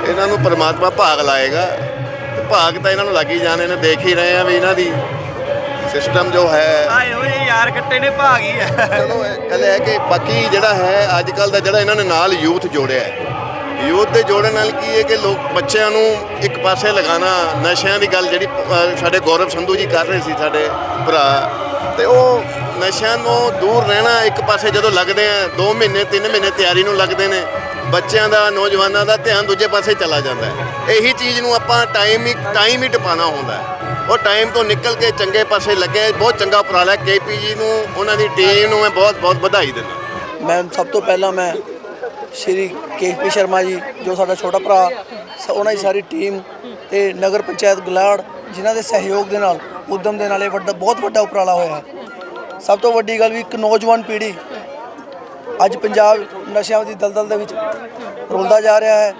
ਇਹਨਾਂ ਨੂੰ ਪਰਮਾਤਮਾ ਭਾਗ ਲਾਏਗਾ। ਤੇ ਭਾਗ ਤਾਂ ਇਹਨਾਂ ਨੂੰ ਲੱਗ ਹੀ ਜਾਣੇ ਨੇ ਦੇਖ ਹੀ ਰਹੇ ਆ ਵੀ ਇਹਨਾਂ ਦੀ ਸਿਸਟਮ ਜੋ ਹੈ। ਆਏ ਹੋਏ ਯਾਰ ਕੱਟੇ ਨੇ ਭਾਗ ਹੀ ਆ। ਚਲੋ ਇਹ ਗੱਲ ਹੈ ਕਿ ਬਾਕੀ ਜਿਹੜਾ ਹੈ ਅੱਜ ਕੱਲ ਦਾ ਜਿਹੜਾ ਇਹਨਾਂ ਨੇ ਨਾਲ ਯੂਥ ਜੋੜਿਆ ਹੈ। ਯੂਥ ਦੇ ਜੋੜਨ ਨਾਲ ਕੀ ਹੈ ਕਿ ਲੋਕ ਬੱਚਿਆਂ ਨੂੰ ਇੱਕ ਪਾਸੇ ਲਗਾਉਣਾ ਨਸ਼ਿਆਂ ਦੀ ਗੱਲ ਜਿਹੜੀ ਸਾਡੇ ਗੌਰਵ ਸੰਧੂ ਜੀ ਕਰ ਰਹੇ ਸੀ ਸਾਡੇ ਭਰਾ। ਤੇ ਉਹ ਨਸ਼ਿਆਂ ਤੋਂ ਦੂਰ ਰਹਿਣਾ ਇੱਕ ਪਾਸੇ ਜਦੋਂ ਲੱਗਦੇ ਆ 2 ਮਹੀਨੇ 3 ਮਹੀਨੇ ਤਿਆਰੀ ਨੂੰ ਲੱਗਦੇ ਨੇ, ਬੱਚਿਆਂ ਦਾ, ਨੌਜਵਾਨਾਂ ਦਾ ਧਿਆਨ ਦੂਜੇ ਪਾਸੇ ਚਲਾ ਜਾਂਦਾ ਹੈ। ਇਹੀ ਚੀਜ਼ ਨੂੰ ਆਪਾਂ ਟਾਈਮ ਹੀ ਟਾਈਮ ਹੀ ਟਪਾਣਾ ਹੁੰਦਾ ਹੈ। ਉਹ ਟਾਈਮ ਤੋਂ ਨਿਕਲ ਕੇ ਚੰਗੇ ਪਾਸੇ ਲੱਗੇ, ਬਹੁਤ ਚੰਗਾ ਉਪਰਾਲਾ ਹੈ। ਕੇਪੀਜੀ ਨੂੰ, ਉਹਨਾਂ ਦੀ ਟੀਮ ਨੂੰ ਮੈਂ ਬਹੁਤ ਬਹੁਤ ਵਧਾਈ ਦਿੰਦਾ। ਮੈਂ ਸਭ ਤੋਂ ਪਹਿਲਾਂ ਮੈਂ ਸ਼੍ਰੀ ਕੇਪੀ ਸ਼ਰਮਾ ਜੀ, ਜੋ ਸਾਡਾ ਛੋਟਾ ਭਰਾ, ਸ- ਉਹਨਾਂ ਦੀ ਸਾਰੀ ਟੀਮ ਤੇ ਨਗਰ ਪੰਚਾਇਤ ਗੁਲਾੜ, ਜਿਨ੍ਹਾਂ ਦੇ ਸਹਿਯੋਗ ਦੇ ਨਾਲ, ਉਦਮ ਦੇ ਨਾਲ ਇਹ ਵੱਡਾ ਬਹੁਤ ਵੱਡਾ ਉਪਰਾਲਾ ਹੋਇਆ ਹੈ। ਸਭ ਤੋਂ ਵੱਡੀ ਗੱਲ ਵੀ ਇੱਕ ਨੌਜਵਾਨ ਪੀੜ੍ਹੀ ਅੱਜ ਪੰਜਾਬ ਨਸ਼ਿਆਂ ਦੀ ਦਲਦਲ ਦੇ ਵਿੱਚ ਰੋਲਦਾ ਜਾ ਰਿਹਾ ਹੈ।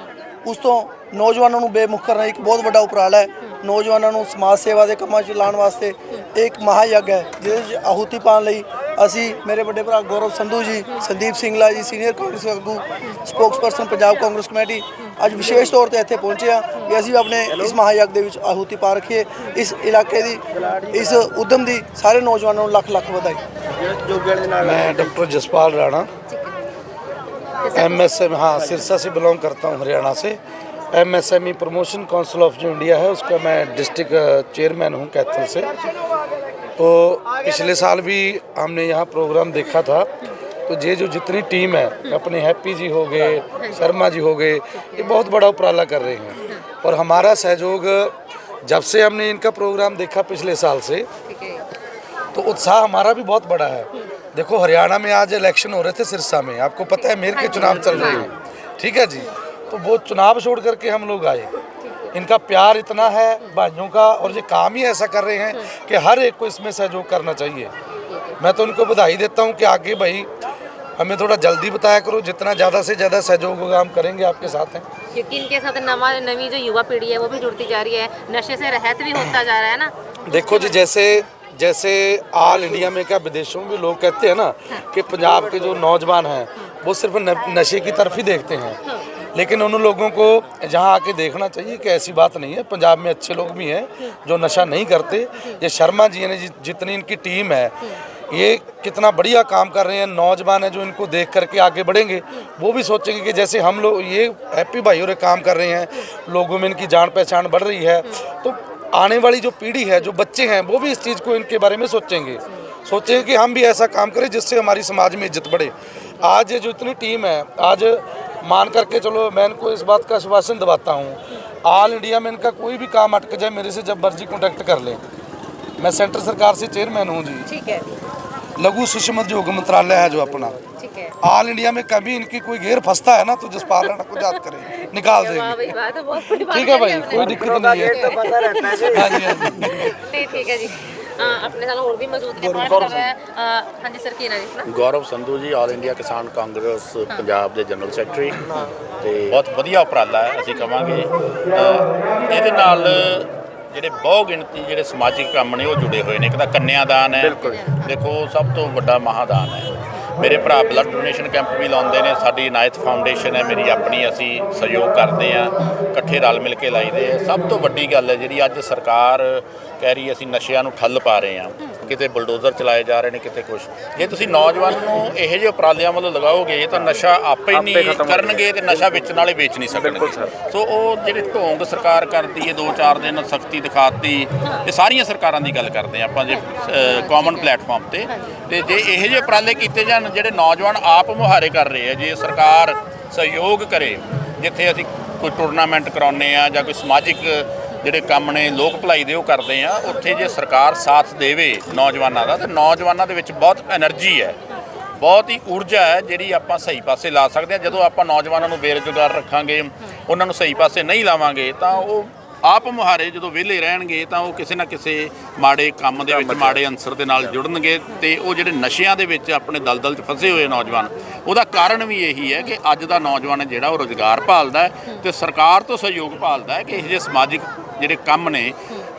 ਉਸ ਤੋਂ ਨੌਜਵਾਨਾਂ ਨੂੰ ਬੇਮੁਖ ਕਰਨਾ ਇੱਕ ਬਹੁਤ ਵੱਡਾ ਉਪਰਾਲਾ ਹੈ। ਨੌਜਵਾਨਾਂ ਨੂੰ ਸਮਾਜ ਸੇਵਾ ਦੇ ਕੰਮਾਂ 'ਚ ਲਾਉਣ ਵਾਸਤੇ ਇਹ ਇੱਕ ਮਹਾਯੱਗ ਹੈ, ਜਿਹਦੇ 'ਚ ਆਹੂਤੀ ਪਾਉਣ ਲਈ ਅਸੀਂ ਮੇਰੇ ਵੱਡੇ ਭਰਾ ਗੌਰਵ ਸੰਧੂ ਜੀ ਸੰਦੀਪ ਸਿੰਘਲਾ ਜੀ ਸੀਨੀਅਰ ਕਾਂਗਰਸ ਆਗੂ ਸਪੋਕਸਪਰਸਨ ਪੰਜਾਬ ਕਾਂਗਰਸ ਕਮੇਟੀ ਅੱਜ ਵਿਸ਼ੇਸ਼ ਤੌਰ ਤੇ ਇੱਥੇ ਪਹੁੰਚੇ ਹਾਂ ਕਿ ਅਸੀਂ ਵੀ ਆਪਣੇ ਇਸ ਮਹਾਯੱਗ ਦੇ ਵਿੱਚ ਆਹੂਤੀ ਪਾ ਰੱਖੀਏ ਇਸ ਇਲਾਕੇ ਦੀ ਇਸ ਉਦਮ ਦੀ ਸਾਰੇ ਨੌਜਵਾਨਾਂ ਨੂੰ ਲੱਖ ਲੱਖ ਵਧਾਈ मैं doctor Jaspal Rana M S M हाँ सिरसा से बिलोंग करता हूँ हरियाणा से M S M E promotion council of जो इंडिया है, उसका मैं डिस्ट्रिक्ट चेयरमैन हूँ कैथल से। तो पिछले साल भी हमने यहाँ प्रोग्राम देखा था। तो ये जो जितनी टीम है, अपने हैप्पी जी हो गए, शर्मा जी हो गए, ये बहुत बड़ा उपराला कर रहे हैं। और हमारा सहयोग, जब से हमने इनका प्रोग्राम देखा पिछले साल से तो उत्साह हमारा भी बहुत बड़ा है। देखो, हरियाणा में आज इलेक्शन हो रहे थे सिरसा में। आपको पता है मेयर के चुनाव चल रहे हैं। ठीक है जी? तो वो चुनाव छोड़ करके हम लोग आए। इनका प्यार इतना है भाइयों का और ये काम ही ऐसा कर रहे हैं कि हर एक को इसमें सहयोग करना चाहिए। मैं तो उनको बधाई देता हूँ कि आगे भाई हमें थोड़ा जल्दी बताया करो जितना ज़्यादा से ज़्यादा सहयोग होगा हम करेंगे आपके साथ हैं। क्योंकि इनके साथ नवा नवी जो युवा पीढ़ी है वो भी जुड़ती जा रही है। नशे से रहत भी होता जा रहा है ना। देखो जी जैसे जैसे ऑल इंडिया में क्या विदेशों में भी लोग कहते हैं ना कि पंजाब के जो नौजवान हैं वो सिर्फ़ नशे की तरफ़ ही देखते हैं। लेकिन उन लोगों को जहाँ आके देखना चाहिए कि ऐसी बात नहीं है। पंजाब में अच्छे लोग भी हैं जो नशा नहीं करते। ये शर्मा जी ने जितनी इनकी टीम है, ये कितना बढ़िया काम कर रहे हैं। नौजवान है जो इनको देख करके आगे बढ़ेंगे। वो भी सोचेंगे कि जैसे हम लोग ये हैप्पी भाई और काम कर रहे हैं, लोगों में इनकी जान पहचान बढ़ रही है। तो आने वाली जो पीढ़ी है, जो बच्चे हैं, वो भी इस चीज़ को इनके बारे में सोचेंगे। सोचेंगे कि हम भी ऐसा काम करें जिससे हमारी समाज में इज़्ज़त बढ़े। आज ये जो इतनी टीम है, आज मान करके चलो मैं इनको इस बात का आश्वासन दिलाता हूँ ऑल इंडिया में इनका कोई भी काम अटक जाए मेरे से जब मर्जी कॉन्टैक्ट कर लें मैं सेंट्रल सरकार से चेयरमैन हूँ जी ठीक है लघु सूक्ष्म उद्योग मंत्रालय है जो अपना ठीक है ऑल इंडिया में कभी इनकी कोई घेर फंसता है ना तो जसपाल राणा को याद करें निकाल वाह देंगे भाई वाह तो बहुत बड़ी बात ठीक है करी भाई हमने। कोई दिक्कत नहीं है हाँ जी हाँ जी नहीं ठीक है जी ਗੌਰਵ ਸੰਧੂ। ਜੀ ਆਲ ਇੰਡੀਆ ਕਿਸਾਨ ਕਾਂਗਰਸ ਪੰਜਾਬ ਦੇ ਜਨਰਲ ਸੈਕਟਰੀ ਤੇ ਬਹੁਤ ਵਧੀਆ ਉਪਰਾਲਾ ਹੈ ਅਸੀਂ ਕਹਾਂਗੇ ਇਹਦੇ ਨਾਲ ਜਿਹੜੇ ਬਹੁ ਗਿਣਤੀ ਜਿਹੜੇ ਸਮਾਜਿਕ ਕੰਮ ਨੇ ਉਹ ਜੁੜੇ ਹੋਏ ਨੇ। ਇੱਕ ਤਾਂ ਕੰਨਿਆਦਾਨ ਹੈ। ਦੇਖੋ ਸਭ ਤੋਂ ਵੱਡਾ ਮਹਾਦਾਨ ਹੈ। ਮੇਰੇ ਭਰਾ ਬਲੱਡ ਡੋਨੇਸ਼ਨ ਕੈਂਪ ਵੀ ਲਾਉਂਦੇ ਨੇ। ਸਾਡੀ ਨਾਇਤ ਫਾਊਂਡੇਸ਼ਨ ਹੈ ਮੇਰੀ ਆਪਣੀ ਅਸੀਂ ਸਹਿਯੋਗ ਕਰਦੇ ਆ ਇਕੱਠੇ ਰਲ ਮਿਲ ਕੇ ਲਾਈਦੇ ਆ ਸਭ ਤੋਂ ਵੱਡੀ ਗੱਲ ਹੈ ਜਿਹੜੀ ਅੱਜ ਸਰਕਾਰ ਕਹਿ ਰਹੀ ਹੈ ਅਸੀਂ ਨਸ਼ਿਆਂ ਨੂੰ ਠੱਲ ਪਾ ਰਹੇ ਆ ਕਿਤੇ ਬੁਲਡੋਜ਼ਰ ਚਲਾਏ ਜਾ ਰਹੇ ਨੇ ਕਿਤੇ ਕੁਝ ਜੇ ਤੁਸੀਂ ਨੌਜਵਾਨ ਨੂੰ ਇਹੋ ਜਿਹੇ ਉਪਰਾਲਿਆਂ ਵੱਲੋਂ ਲਗਾਓਗੇ ਤਾਂ ਨਸ਼ਾ ਆਪੇ ਹੀ ਨਹੀਂ ਕਰਨਗੇ ਤੇ ਨਸ਼ਾ ਵੇਚਣ ਵਾਲੇ ਵੇਚ ਨਹੀਂ ਸਕਣਗੇ। ਸੋ ਉਹ ਜਿਹੜੇ ਢੋਂਗ ਸਰਕਾਰ ਕਰਦੀ ਹੈ ਦੋ ਚਾਰ ਦਿਨ ਸਖਤੀ ਦਿਖਾਤੀ ਇਹ ਸਾਰੀਆਂ ਸਰਕਾਰਾਂ ਦੀ ਗੱਲ ਕਰਦੇ ਆ ਆਪਾਂ ਜੇ ਕਾਮਨ ਪਲੇਟਫਾਰਮ ਤੇ। ਤੇ ਜੇ ਇਹੋ ਜਿਹੇ ਉਪਰਾਲੇ ਕੀਤੇ ਜਾਣ ਜਿਹੜੇ ਨੌਜਵਾਨ ਆਪ ਮੁਹਾਰੇ ਕਰ ਰਹੇ ਆ ਜੇ ਸਰਕਾਰ ਸਹਿਯੋਗ ਕਰੇ ਜਿੱਥੇ ਅਸੀਂ ਕੋਈ ਟੂਰਨਾਮੈਂਟ ਕਰਾਉਂਦੇ ਆ ਜਾਂ ਕੋਈ ਸਮਾਜਿਕ ਜਿਹੜੇ ਕੰਮ ਨੇ ਲੋਕ ਭਲਾਈ ਦੇ ਉਹ ਕਰਦੇ ਆ ਉੱਥੇ ਜੇ ਸਰਕਾਰ ਸਾਥ ਦੇਵੇ ਨੌਜਵਾਨਾਂ ਦਾ ਤੇ ਨੌਜਵਾਨਾਂ ਦੇ ਵਿੱਚ ਬਹੁਤ એનર્ਜੀ ਹੈ। ਬਹੁਤ ਹੀ ਊਰਜਾ ਹੈ ਜਿਹੜੀ ਆਪਾਂ ਸਹੀ ਪਾਸੇ ਲਾ ਸਕਦੇ ਆ। ਜਦੋਂ ਆਪਾਂ ਨੌਜਵਾਨਾਂ ਨੂੰ ਬੇਰੁਜ਼ਗਾਰ ਰੱਖਾਂਗੇ ਉਹਨਾਂ ਨੂੰ ਸਹੀ ਪਾਸੇ ਨਹੀਂ ਲਾਵਾਂਗੇ ਤਾਂ ਉਹ ਆਪ ਮੁਹਾਰੇ ਜਦੋਂ ਵਿਹਲੇ ਰਹਿਣਗੇ ਤਾਂ ਉਹ ਕਿਸੇ ਨਾ ਕਿਸੇ ਮਾੜੇ ਕੰਮ ਦੇ ਵਿੱਚ ਮਾੜੇ ਅੰਸਰ ਦੇ ਨਾਲ ਜੁੜਨਗੇ ਤੇ ਉਹ ਜਿਹੜੇ ਨਸ਼ਿਆਂ ਦੇ ਵਿੱਚ ਆਪਣੇ ਦਲਦਲ 'ਚ ਫਸੇ ਹੋਏ ਨੌਜਵਾਨ ਉਹਦਾ ਕਾਰਨ ਵੀ ਇਹੀ ਹੈ ਕਿ ਅੱਜ ਦਾ ਨੌਜਵਾਨ ਜਿਹੜਾ ਉਹ ਰੋਜ਼ਗਾਰ ਭਾਲਦਾ ਤੇ ਸਰਕਾਰ ਤੋਂ ਸਹਿਯੋਗ ਭਾਲਦਾ ਕਿ ਇਹ ਜੇ ਸਮਾਜਿਕ ਜਿਹੜੇ ਕੰਮ ਨੇ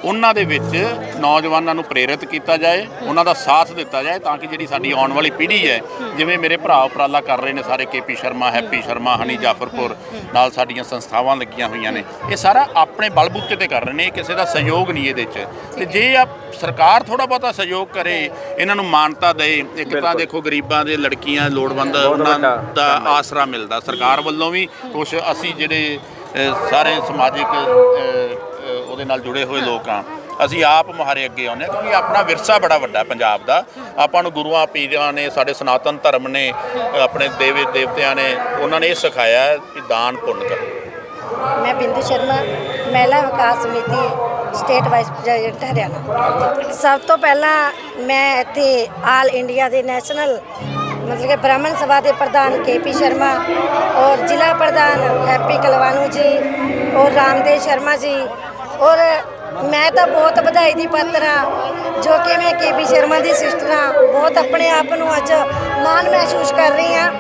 ਉਹਨਾਂ ਦੇ ਵਿੱਚ ਨੌਜਵਾਨਾਂ ਨੂੰ ਪ੍ਰੇਰਿਤ ਕੀਤਾ ਜਾਏ ਉਹਨਾਂ ਦਾ ਸਾਥ ਦਿੱਤਾ ਜਾਏ ਤਾਂ ਕਿ ਜਿਹੜੀ ਸਾਡੀ ਆਉਣ ਵਾਲੀ ਪੀੜ੍ਹੀ ਹੈ ਜਿਵੇਂ ਮੇਰੇ ਭਰਾ ਉਪਰਾਲਾ ਕਰ ਰਹੇ ਨੇ ਸਾਰੇ ਕੇਪੀ ਸ਼ਰਮਾ ਹੈਪੀ ਸ਼ਰਮਾ ਹਨੀ ਜਾਫਰਪੁਰ ਨਾਲ ਸਾਡੀਆਂ ਸੰਸਥਾਵਾਂ ਲੱਗੀਆਂ ਹੋਈਆਂ ਨੇ। ਇਹ ਸਾਰਾ ਆਪਣੇ ਬਲਬੂਤੇ ਤੇ ਕਰ ਰਹੇ ਨੇ ਕਿਸੇ ਦਾ ਸਹਿਯੋਗ ਨਹੀਂ ਇਹਦੇ 'ਚ। ਤੇ ਜੇ ਆ ਸਰਕਾਰ ਥੋੜਾ ਬਹੁਤਾ ਸਹਿਯੋਗ ਕਰੇ ਇਹਨਾਂ ਨੂੰ ਮਾਨਤਾ ਦੇ ਇੱਕ ਤਾਂ ਦੇਖੋ ਗਰੀਬਾਂ ਦੇ ਲੜਕੀਆਂ ਲੋੜਵੰਦ ਉਹਨਾਂ ਦਾ ਆਸਰਾ ਮਿਲਦਾ। ਸਰਕਾਰ ਵੱਲੋਂ ਵੀ ਕੁਝ ਅਸੀਂ ਜਿਹੜੇ ਸਾਰੇ ਸਮਾਜਿਕ ਉਹਦੇ ਨਾਲ ਜੁੜੇ ਹੋਏ ਲੋਕ ਆ ਅਸੀਂ ਆਪ ਮੁਹਾਰੇ ਅੱਗੇ ਆਉਂਦੇ ਕਿਉਂਕਿ ਆਪਣਾ ਵਿਰਸਾ ਬੜਾ ਵੱਡਾ ਪੰਜਾਬ ਦਾ। ਆਪਾਂ ਨੂੰ ਗੁਰੂਆਂ, ਪੀਰਾਂ ਨੇ, ਸਾਡੇ ਸਨਾਤਨ ਧਰਮ ਨੇ, ਆਪਣੇ ਦੇਵੇ ਦੇਵਤਿਆਂ ਨੇ, ਉਹਨਾਂ ਨੇ ਇਹ ਸਿਖਾਇਆ ਕਿ ਦਾਨ ਪੁੰਨ ਕਰੋ। ਮੈਂ Bindu Sharma, Mahila Vikas Samiti, state vice president Haryana. ਸਭ ਤੋਂ ਪਹਿਲਾਂ ਮੈਂ ਇੱਥੇ ਆਲ ਇੰਡੀਆ ਦੇ ਨੈਸ਼ਨਲ, ਮਤਲਬ ਕਿ ਬ੍ਰਾਹਮਣ ਸਭਾ ਦੇ ਪ੍ਰਧਾਨ ਕੇਪੀ ਸ਼ਰਮਾ ਔਰ ਜ਼ਿਲ੍ਹਾ ਪ੍ਰਧਾਨ ਹੈਪੀ ਕਲਵਾਨੂ ਜੀ ਔਰ ਰਾਮਦੇਵ ਸ਼ਰਮਾ ਜੀ ਔਰ ਮੈਂ ਤਾਂ ਬਹੁਤ ਵਧਾਈ ਦੀ ਪਾਤਰ ਹਾਂ, ਜੋ ਕਿ ਮੈਂ ਕੇਪੀ ਸ਼ਰਮਾ ਦੀ ਸਿਸਟਰ ਹਾਂ। ਬਹੁਤ ਆਪਣੇ ਆਪ ਨੂੰ ਅੱਜ ਮਾਣ ਮਹਿਸੂਸ ਕਰ ਰਹੀ ਹਾਂ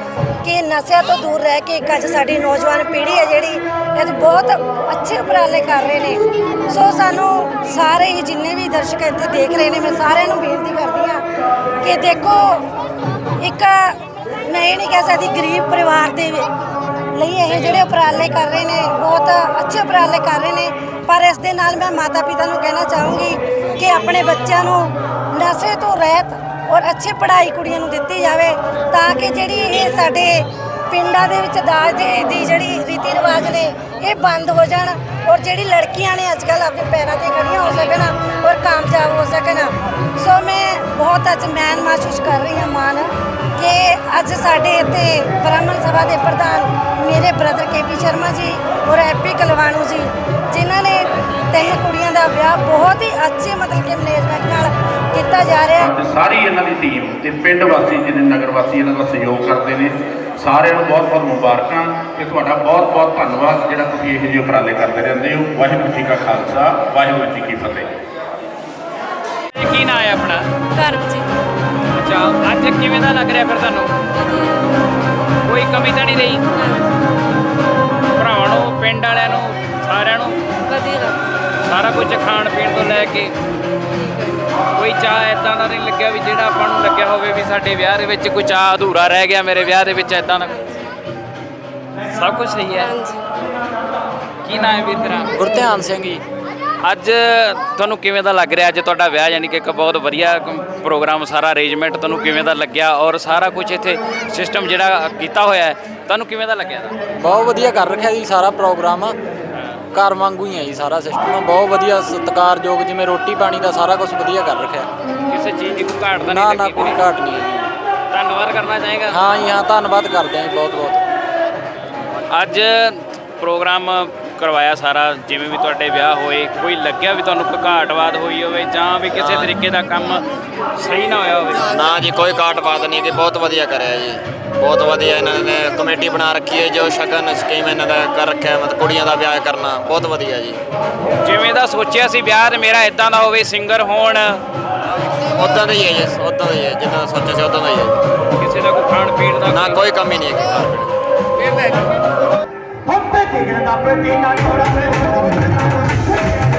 ਕਿ ਨਸ਼ਿਆਂ ਤੋਂ ਦੂਰ ਰਹਿ ਕੇ ਇੱਕ ਅੱਜ ਸਾਡੀ ਨੌਜਵਾਨ ਪੀੜ੍ਹੀ ਹੈ ਜਿਹੜੀ ਇਹ ਬਹੁਤ ਅੱਛੇ ਉਪਰਾਲੇ ਕਰ ਰਹੇ ਨੇ। ਸੋ ਸਾਨੂੰ ਸਾਰੇ ਹੀ ਜਿੰਨੇ ਵੀ ਦਰਸ਼ਕ ਇੱਥੇ ਦੇਖ ਰਹੇ ਨੇ, ਮੈਂ ਸਾਰਿਆਂ ਨੂੰ ਬੇਨਤੀ ਕਰਦੀ ਹਾਂ ਕਿ ਦੇਖੋ, ਇੱਕ ਮੈਂ ਇਹ ਨਹੀਂ ਕਹਿ ਸਕਦੀ, ਗਰੀਬ ਪਰਿਵਾਰ ਦੇ ਲਈ ਇਹ ਜਿਹੜੇ ਉਪਰਾਲੇ ਕਰ ਰਹੇ ਨੇ, ਬਹੁਤ ਅੱਛੇ ਉਪਰਾਲੇ ਕਰ ਰਹੇ ਨੇ। ਪਰ ਇਸ ਦੇ ਨਾਲ ਮੈਂ ਮਾਤਾ ਪਿਤਾ ਨੂੰ ਕਹਿਣਾ ਚਾਹੂੰਗੀ ਕਿ ਆਪਣੇ ਬੱਚਿਆਂ ਨੂੰ ਨਸ਼ੇ ਤੋਂ ਰਹਿਤ ਔਰ ਅੱਛੀ ਪੜ੍ਹਾਈ ਕੁੜੀਆਂ ਨੂੰ ਦਿੱਤੀ ਜਾਵੇ ਤਾਂ ਕਿ ਜਿਹੜੀ ਇਹ ਸਾਡੇ ਪਿੰਡਾਂ ਦੇ ਵਿੱਚ ਦਾਜ ਦੇ ਦੀ ਜਿਹੜੀ ਰੀਤੀ ਰਿਵਾਜ ਨੇ ਇਹ ਬੰਦ ਹੋ ਜਾਣ ਔਰ ਜਿਹੜੀ ਲੜਕੀਆਂ ਨੇ ਅੱਜ ਕੱਲ੍ਹ ਆਪਣੇ ਪੈਰਾਂ ਤੇ ਖੜੀਆਂ ਹੋ ਸਕਣ ਔਰ ਕਾਮਯਾਬ ਹੋ ਸਕਣ। ਸੋ ਮੈਂ ਬਹੁਤ ਅੱਜ ਮੈਨ ਮਹਿਸੂਸ ਕਰ ਰਹੀ ਹਾਂ ਮਾਨ ਕਿ ਅੱਜ ਸਾਡੇ ਇੱਥੇ ਬ੍ਰਾਹਮਣ ਸਭਾ ਦੇ ਪ੍ਰਧਾਨ ਮੇਰੇ ਬ੍ਰਦਰ ਕੇਪੀ ਸ਼ਰਮਾ ਜੀ ਔਰ ਐਪੀ ਕਲਵਾਣੂ ਜੀ, ਜਿਨ੍ਹਾਂ ਨੇ ਤਿੰਨ ਕੁੜੀਆਂ ਦਾ ਵਿਆਹ ਬਹੁਤ ਹੀ ਅੱਛੇ ਮਤਲਬ ਕਿ ਮੈਨੇਜਮੈਂਟ ਨਾਲ ਕੀਤਾ ਜਾ ਰਿਹਾ ਹੈ। ਸਾਰੀ ਇਹਨਾਂ ਦੀ ਟੀਮ ਤੇ ਪਿੰਡ ਵਾਸੀ ਜਿਹਨੇ ਨਗਰ ਵਾਸੀ ਇਹਨਾਂ ਦਾ ਸਹਿਯੋਗ ਕਰਦੇ ਨੇ, ਸਾਰਿਆਂ ਨੂੰ ਬਹੁਤ ਬਹੁਤ ਮੁਬਾਰਕਾਂ ਤੇ ਤੁਹਾਡਾ ਬਹੁਤ ਬਹੁਤ ਧੰਨਵਾਦ ਜਿਹੜਾ ਤੁਸੀਂ ਇਹੋ ਜਿਹੇ ਉਪਰਾਲੇ ਕਰਦੇ ਰਹਿੰਦੇ ਹੋ। ਵਾਹਿਗੁਰੂ ਜੀ ਕਾ ਖਾਲਸਾ ਵਾਹਿਗੁਰੂ ਜੀ ਕੀ ਫਤਿਹ। ਕੀ ਨਾਂ ਹੈ ਆਪਣਾ? ਘਰ ਜੀ। ਅੱਛਾ ਅੱਜ ਕਿਵੇਂ ਦਾ ਲੱਗ ਰਿਹਾ ਫਿਰ ਤੁਹਾਨੂੰ? ਕੋਈ ਕਮੀ ਤਾਂ ਨਹੀਂ ਰਹੀ? ਭਰਾਵਾਂ ਨੂੰ ਪਿੰਡ ਵਾਲਿਆਂ ਨੂੰ ਸਾਰਿਆਂ ਨੂੰ? ਵਧੀਆ ਸਾਰਾ ਕੁਝ ਖਾਣ ਪੀਣ ਤੋਂ ਲੈ ਕੇ ਕੋਈ ਚਾਹ ਇਦਾਂ ਦਾ ਨਹੀਂ ਲੱਗਿਆ ਵੀ ਜਿਹੜਾ ਆਪਾਂ ਨੂੰ ਲੱਗਿਆ ਹੋਵੇ ਵੀ ਸਾਡੇ ਵਿਆਹ ਦੇ ਵਿੱਚ ਕੋਈ ਚਾਹ ਅਧੂਰਾ ਰਹਿ ਗਿਆ ਮੇਰੇ ਵਿਆਹ ਦੇ ਵਿੱਚ ਇਦਾਂ ਦਾ। ਸਭ ਕੁਝ ਸਹੀ ਹੈ। ਕੀ ਨਾਂ ਹੈ ਵੀਰ ਤੇਰਾ? ਗੁਰਧਿਆਨ ਸਿੰਘ ਜੀ। ਅੱਜ ਤੁਹਾਨੂੰ ਕਿਵੇਂ ਦਾ ਲੱਗ ਰਿਹਾ? ਅੱਜ ਤੁਹਾਡਾ ਵਿਆਹ ਯਾਨੀ ਕਿ ਇੱਕ ਬਹੁਤ ਵਧੀਆ ਕ- ਪ੍ਰੋਗਰਾਮ ਸਾਰਾ ਅਰੇਂਜਮੈਂਟ ਤੁਹਾਨੂੰ ਕਿਵੇਂ ਦਾ ਲੱਗਿਆ? ਔਰ ਸਾਰਾ ਕੁਝ ਇੱਥੇ ਸਿਸਟਮ ਜਿਹੜਾ ਕੀਤਾ ਹੋਇਆ ਹੈ ਤੁਹਾਨੂੰ ਕਿਵੇਂ ਦਾ ਲੱਗਿਆ? ਬਹੁਤ ਵਧੀਆ ਕਰ ਰੱਖਿਆ ਜੀ ਸਾਰਾ ਪ੍ਰੋਗਰਾਮ। ਘਰ ਵਾਂਗੂ ਹੀ ਹੈ ਜੀ ਸਾਰਾ ਸਿਸਟਮ ਬਹੁਤ ਵਧੀਆ ਸਤਿਕਾਰਯੋਗ ਜਿਵੇਂ ਰੋਟੀ ਪਾਣੀ ਦਾ ਸਾਰਾ ਕੁਝ ਵਧੀਆ ਕਰ ਰੱਖਿਆ। ਕਿਸੇ ਚੀਜ਼ ਦੀ ਕੋਈ ਘਾਟ ਤਾਂ ਨਾ ਨਹੀਂ ਨਾ ਲੱਗੀ ਕੋਈ ਘਾਟ ਨਹੀਂ ਹੈ ਜੀ। ਧੰਨਵਾਦ ਕਰਨਾ ਚਾਹੇਗਾ? ਹਾਂ ਜੀ ਹਾਂ ਧੰਨਵਾਦ ਕਰਦੇ ਹਾਂ ਜੀ ਬਹੁਤ ਬਹੁਤ ਅੱਜ ਪ੍ਰੋਗਰਾਮ ਕਰਵਾਇਆ ਸਾਰਾ ਜਿਵੇਂ ਵੀ ਤੁਹਾਡੇ ਵਿਆਹ ਹੋਏ ਕੋਈ ਲੱਗਿਆ ਵੀ ਤੁਹਾਨੂੰ ਕੋਈ ਘਾਟਵਾਦ ਹੋਈ ਹੋਵੇ ਜਾਂ ਵੀ ਕਿਸੇ ਤਰੀਕੇ ਦਾ ਕੰਮ ਸਹੀ ਨਾ ਹੋਇਆ ਹੋਵੇ? ਨਾ ਜੀ ਕੋਈ ਘਾਟ ਬਾਤ ਨਹੀਂ ਕਿ ਬਹੁਤ ਵਧੀਆ ਕਰਿਆ ਜੀ। ਬਹੁਤ ਵਧੀਆ ਇਹਨਾਂ ਨੇ ਕਮੇਟੀ ਬਣਾ ਰੱਖੀ ਹੈ ਜੋ ਸ਼ਗਨ ਸਕੀਮ ਇਹਨਾਂ ਦਾ ਕਰ ਰੱਖਿਆ ਮਤਲਬ ਕੁੜੀਆਂ ਦਾ ਵਿਆਹ ਕਰਨਾ ਬਹੁਤ ਵਧੀਆ ਜੀ। ਜਿਵੇਂ ਦਾ ਸੋਚਿਆ ਸੀ ਵਿਆਹ ਤੇ ਮੇਰਾ ਇਦਾਂ ਦਾ ਹੋਵੇ ਸਿੰਗਰ ਹੋਣ। ਉਦਾਂ ਦਾ ਹੀ ਹੈ ਜੀ ਉਦਾਂ ਦਾ ਹੀ ਹੈ ਜਿੱਦਾਂ ਸੋਚਿਆ ਸੀ ਉਦਾਂ ਦਾ ਹੀ ਹੈ ਜੀ। ਕਿਸੇ ਦਾ ਕੋਈ ਖਾਣ ਪੀਣ ਦਾ ਨਾ ਕੋਈ ਕਮੀ ਨਹੀਂ ਹੈ ਖਾਣ ਪੀਣ ਦੀ। ਹੁਣ ਤੇ